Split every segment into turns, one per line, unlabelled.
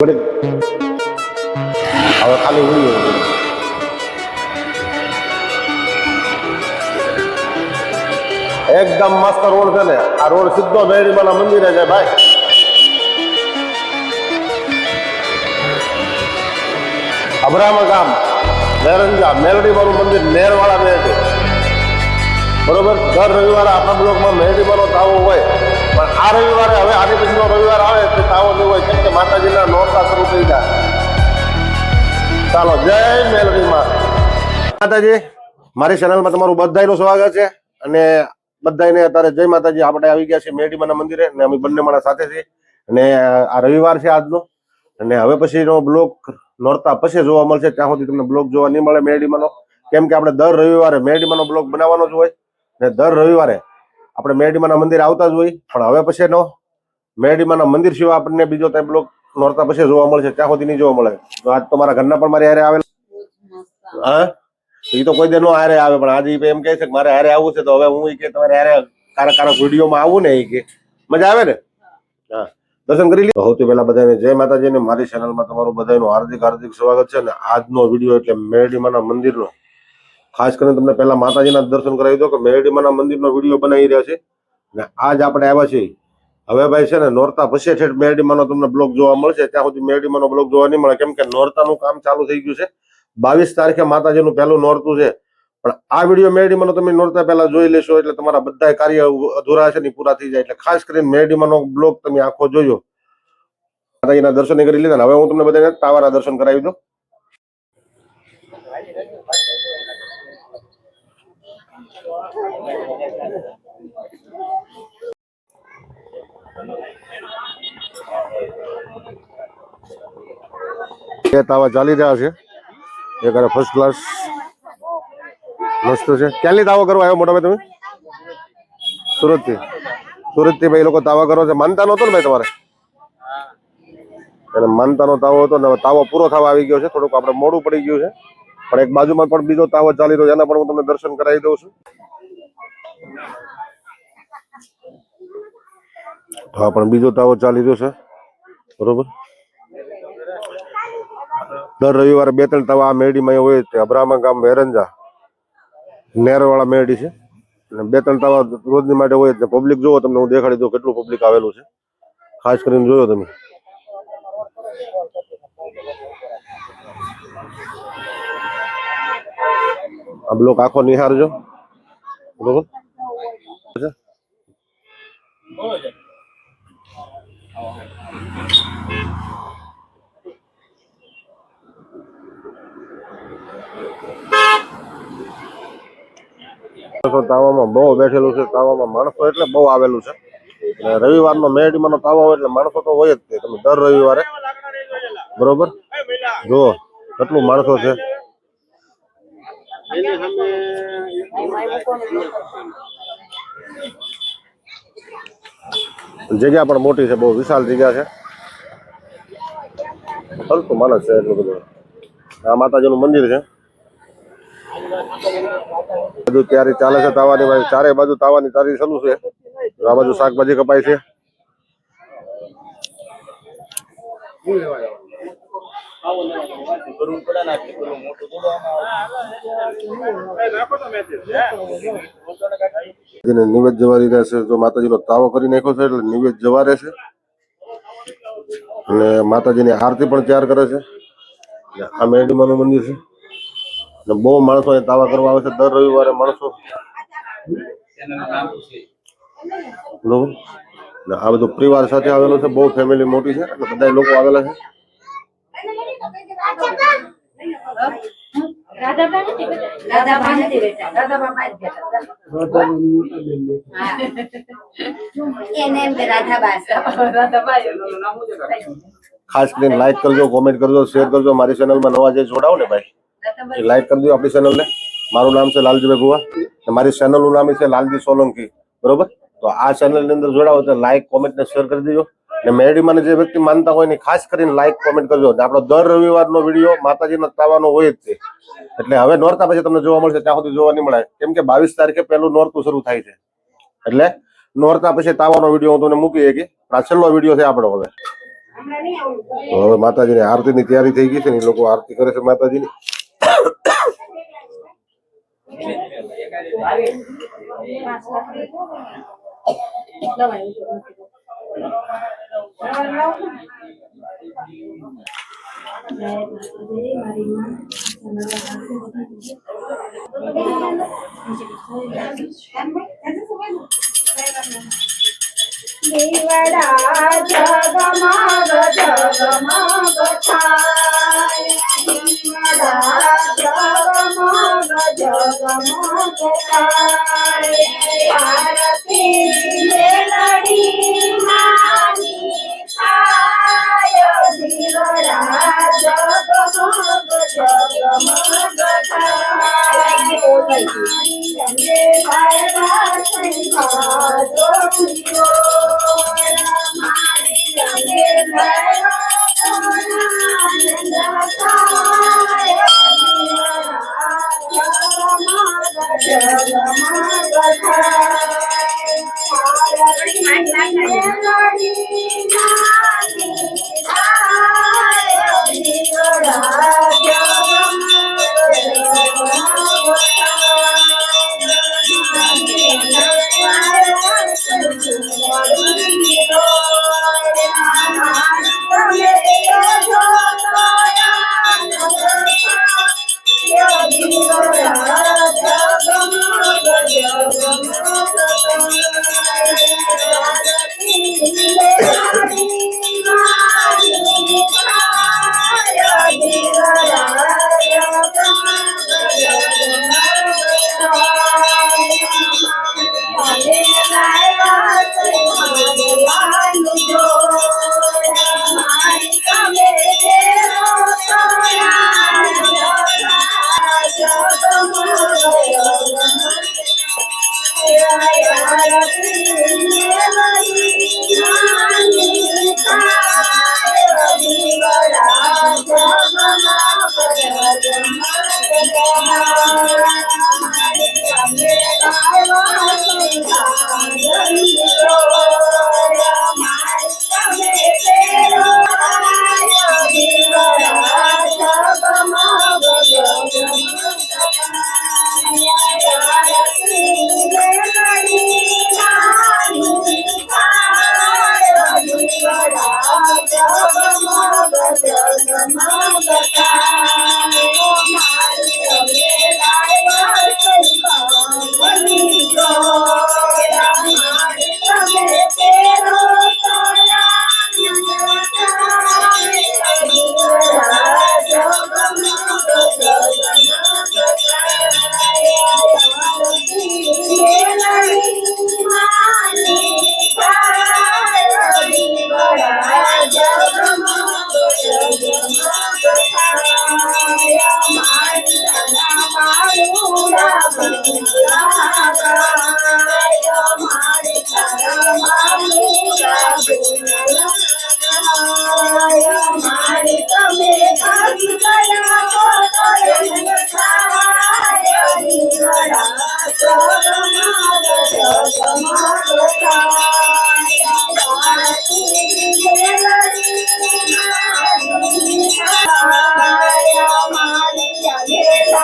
હવે ખાલી ઉડી એકદમ મસ્ત રોડ છે ને આ રોડ સીધો મેરીમાના મંદિરે છે ભાઈ અબ્રામ ગામ મેરંજા મેલડી વાળું મંદિર નેરવાળા મેં છે બરોબર દર રવિવારે આપણા બ્લોકમાં મેરડીમાંનો તાવો હોય પણ આ રવિવારે, હવે આની પછીનો રવિવાર આવે તો તાવો નહીં હોય કેમ કે માતાજીના નોરતા શરૂ થઈ જાય. ચાલો, જય મેલડીમાં માતાજી, મારી ચેનલમાં તમારું બધાનું સ્વાગત છે અને બધાને અત્યારે જય માતાજી, આપણે આવી ગયા છે મેરડીમાના મંદિરે અને અમે બંને મારા સાથે છીએ. અને આ રવિવાર છે આજનો. અને હવે પછીનો બ્લોક નોરતા પછી જોવા મળશે. ત્યાં સુધી તમને બ્લોક જોવા નહીં મળે મેરડીમાંનો કેમ કે આપણે દર રવિવારે મેરડીમાંનો બ્લોક બનાવવાનો જ હોય. ને દર રવિવારે આપણે મેરડીમાના મંદિર આવતા જ હોય, પણ હવે પછીનો મેરડીમાના મંદિર સિવાય આપણને બીજો ત્યાં બ્લોક નોરતા પછી જોવા મળશે, ત્યાં સુધી નહીં જોવા મળે. આજ તો મારા ઘરના પણ મારી હારે આવેલા. હા? એ તો કોઈ દે નો હારે આવે, પણ આજે એમ કહે છે કે મારે હારે આવવું છે, તો હવે હું એ કે તમારે હારે કારક કારક વિડીયોમાં આવું ને એ કે. મજા આવે ને? હા. દર્શન કરી લીધું સૌથી પહેલા બધાને જય માતાજી ને મારી ચેનલમાં તમારું બધાનું હાર્દિક હાર્દિક સ્વાગત છે ને આજનો વીડિયો એટલે મેરડીમાના મંદિરનો ખાસ કરીને તમને પહેલા માતાજીના દર્શન કરાવી દો કે મેરડીમાના મંદિરનો વીડિયો બનાવી રહ્યા છે. ને આજ આપણે આવ્યા છીએ. હવે ભાઈ છે ને નોરતા પછી ઠેઠ મેરડીમાનો તમને બ્લોગ જોવા મળશે. ત્યાં સુધી મેરડીમાનો બ્લોગ જોવા નહીં મળે. કેમ કે નોરતાનું કામ ચાલુ થઈ ગયું છે. બાવીસ તારીખે માતાજીનું પહેલું નોરતું છે. પણ આ વીડિયો મેરડીમાંનો તમે નોરતા પહેલા જોઈ લેશો એટલે તમારા બધા કાર્ય અધૂરા છે ને પૂરા થઈ જાય. એટલે ખાસ કરીને મેરડીમાંનો બ્લોગ તમે આખો જોજો. માતાજીના દર્શન કરી લીધા હવે હું તમને બધાને તાવાના દર્શન કરાવી દઉં. બે તાવા ચાલી રહ્યા છે. એક કરે ફર્સ્ટ ક્લાસ મસ્ત છે. ક્યાંની તાવો કરવા આવ્યો મોટા ભાઈ તમે? સુરતથી સુરતથી ભાઈ લોકો તાવા કરો છે. માનતા નહોતો ને ભાઈ તમારે? એટલે માનતાનો તાવો હતો ને તાવો પૂરો થવા આવી ગયો છે. થોડુંક આપણે મોડું પડી ગયું છે. પણ એક બાજુમાં પણ બીજો તાવો ચાલી રહ્યો એના પણ હું તમને દર્શન કરાવી દઉં છું. હા, પણ બીજો તાવો ચાલી રહ્યો છે. બરોબર? દર રવિવારે બે ત્રણ તવા આ હોય તે છે. અબ્રાહ્મા ગામ વેરંજા નેરવાળા મેરડી છે. અને બે ત્રણ તવા રોજની માટે હોય છે. પબ્લિક જોવો તમને હું દેખાડી દઉં કેટલું પબ્લિક આવેલું છે. ખાસ કરીને જોયો તમે. આ બ્લોક આખો નિહારજો બરોબર? માણસો તાવામાં બહુ બેઠેલું છે, તાવામાં માણસો એટલે બહુ આવેલું છે. અને રવિવારનો મેરડીમાંનો તાવો હોય એટલે માણસો તો હોય જ તે, તમે દર રવિવારે. બરોબર? જુઓ, કેટલું માણસો છે. જગ્યા પણ મોટી છે, બહુ વિશાળ જગ્યા છે. હલકું માણસ છે એટલું બધું. આ માતાજીનું મંદિર છે. બધું તૈયારી ચાલે છે તાવાની ચારે બાજુ તાવાની તારી ચાલુ છે. આ બાજુ શાકભાજી કપાય છે. નિવેદ જવારી રહેશે જો માતાજીનો તાવો કરી નાખ્યો છે, એટલે નિવેદ જવા રહેશે અને માતાજીની આરતી પણ તૈયાર કરે છે. આ મેરડીમાનું મંદિર છે. અને બહુ માણસો અહીં તાવા કરવા આવે છે. દર રવિવારે માણસો આ બધું પરિવાર સાથે આવેલો છે. બહુ ફેમિલી મોટી છે. એટલે બધા લોકો આવેલા છે. ખાસ કરીને લાઈક કરજો કોમેન્ટ કરજો શેર કરજો. મારી ચેનલમાં નવા જે જોડાવો ને ભાઈ લાઈક દો આપણી ચેનલને મારું નામ છે લાલજીભાઈ ભુવા મારી ચેનલનું નામ છે લાલજી સોલંકી. બરોબર? તો આ ચેનલની અંદર જોડાવો તો લાઈક કોમેન્ટ ને શેર કરી દેજો. ને મેરડીમાં જે વ્યક્તિ માનતા હોય ને ખાસ કરીને લાઈક કોમેન્ટ કરજો ને આપણો દર રવિવારનો વીડિયો માતાજીના તાવાનો હોય જ છે એટલે હવે નોરતા પછી તમને જોવા મળશે, ત્યાં સુધી જોવા નહીં મળે કેમ કે બાવીસ તારીખે પહેલું નોરતું શરૂ થાય છે. એટલે નોરતા પછી તાવાનો વીડિયો હું તમને મૂકી શકી આ છેલ્લો વીડિયો છે આપણો હવે. તો હવે માતાજીની આરતીની તૈયારી થઈ ગઈ છે ને, એ લોકો આરતી કરે છે માતાજીની.
દીવડા જગમગ જગમગ થાય દીવડા જગમગ થાય આરતી મેલડી માની થાય દીવડા જગમગ જગમગ મારી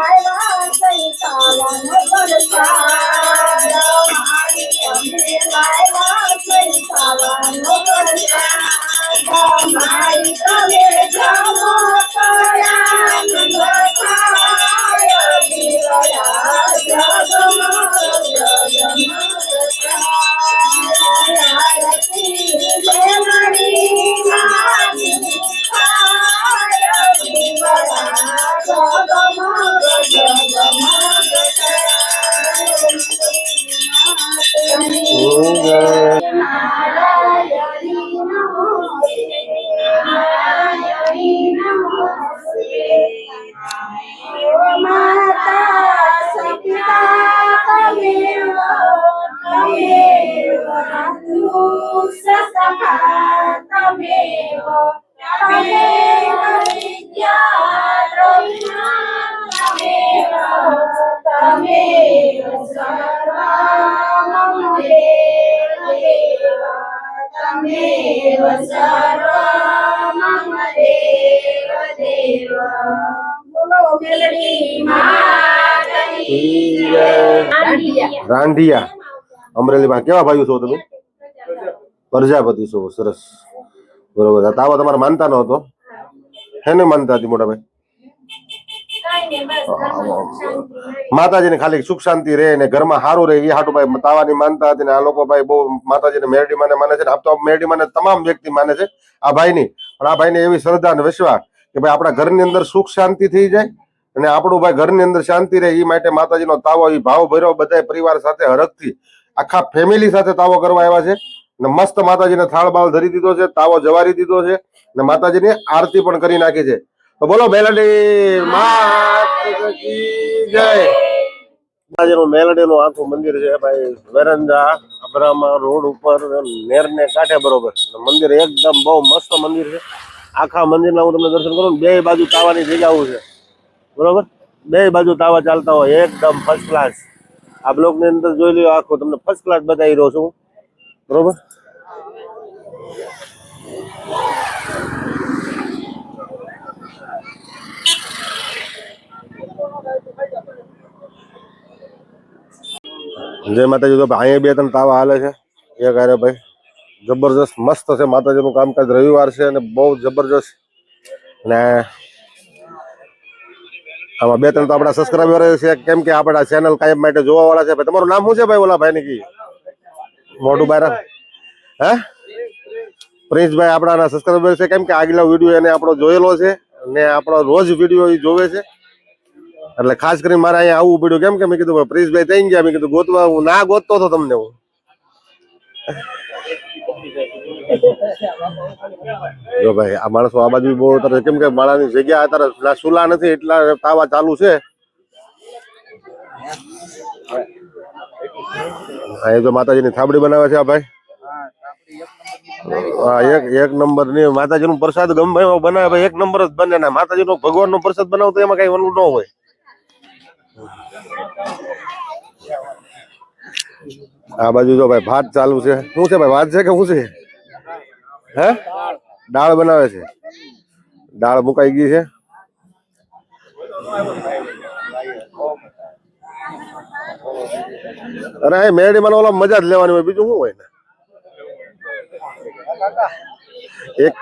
મારી તમેવ
અમરેલીમાં કેવા ભાઈઓ છો તમે? પ્રજાપતિ. છો સરસ. બરોબર. તાવો તમારે માનતા ન હતો હેને માનતા હતી મોટા ભાઈ? માતાજીને ખાલી સુખ શાંતિ રહે ને ઘરમાં સારું રહે એ હાટુ ભાઈ તાવાની માનતા હતી ને આ લોકો ભાઈ બહુ માતાજીને મેરડી માને માને છે ને આપ તો મેરડી માને તમામ વ્યક્તિ માને છે આ ભાઈની. પણ આ ભાઈને એવી શ્રદ્ધા અને વિશ્વાસ કે ભાઈ આપણા ઘરની અંદર સુખ શાંતિ થઈ જાય અને આપણું ભાઈ ઘરની અંદર શાંતિ રહે એ માટે માતાજીનો તાવો એ ભાવ ભર્યો બધા પરિવાર સાથે હરખથી. આખા ફેમિલી સાથે તાવો કરવા આવ્યા છે. ને મસ્ત માતાજીને થાળ બાળ ધરી દીધો છે, તાવો જવારી દીધો છે ને માતાજીની આરતી પણ કરી નાખી છે. તો બોલો મેલડી જય. મેલડીનું આખું મંદિર છે ભાઈ વેરંજા અબ્રામા રોડ ઉપર, નેરને કાંઠે બરોબર. મંદિર એકદમ બહુ મસ્ત મંદિર છે. આખા મંદિરના હું તમને દર્શન કરું બે બાજુ તાવાની જગ્યાઓ છે. બરોબર? બે બાજુ તાવા ચાલતા હોય, એકદમ ફર્સ્ટ ક્લાસ આ બ્લોકની અંદર જોઈ લો આખો તમને ફર્સ્ટ ક્લાસ બતાવી રહ્યો છું. બરોબર? જય માતાજી તો અહીંયા બે ત્રણ તાવા હાલે છે. એક હારે ભાઈ જબરજસ્ત મસ્ત છે, માતાજીનું કામકાજ રવિવાર છે અને બહુ જબરજસ્ત. ને આમાં બે ત્રણ તો આપણા સબસ્ક્રાઈબર છે, કેમ કે આપણા ચેનલ કાયમ માટે જોવા વાળા છે તમારું નામ શું છે ભાઈ, ઓલા ભાઈ ની કી? મોટું બાયરા હે? પ્રિન્સભાઈ આપણા સબસ્ક્રાઈબર છે, કેમ કે આગલા વીડિયો એને આપણો જોયેલો છે ને આપણો રોજ વીડિયો એ જોવે છે. એટલે ખાસ કરીને મારે અહીંયા આવવું પડ્યું, કેમ કે મેં કીધું, ભાઈ, પ્રિન્સભાઈ થઈ ગયા. મેં કીધું, ગોતવા હું ના ગોતતો હતો તમને હું. જો ભાઈ, આ માણસો આ બાજુ બહુ અત્યારે કેમ કે માળાની જગ્યા અત્યારે સુલા નથી, એટલા તાવા ચાલુ છે. હા એ જો માતાજીની થાબડી બનાવે છે આ ભાઈ. હા એક એક નંબરની માતાજીનો પ્રસાદ ગમે એવો બનાવે એક નંબર જ બને ને માતાજીનો ભગવાનનો પ્રસાદ બનાવતો એમાં કઈ ઓલું ન હોય. આ બાજુ જો ભાઈ, ભાત ચાલુ છે. શું છે ભાઈ, ભાત છે કે શું છે? હે? દાળ બનાવે છે. દાળ મુકાઈ ગઈ છે. અરે એ મેરડી માં ઓલા મજા જ લેવાની હોય. બીજું શું હોય ને? એક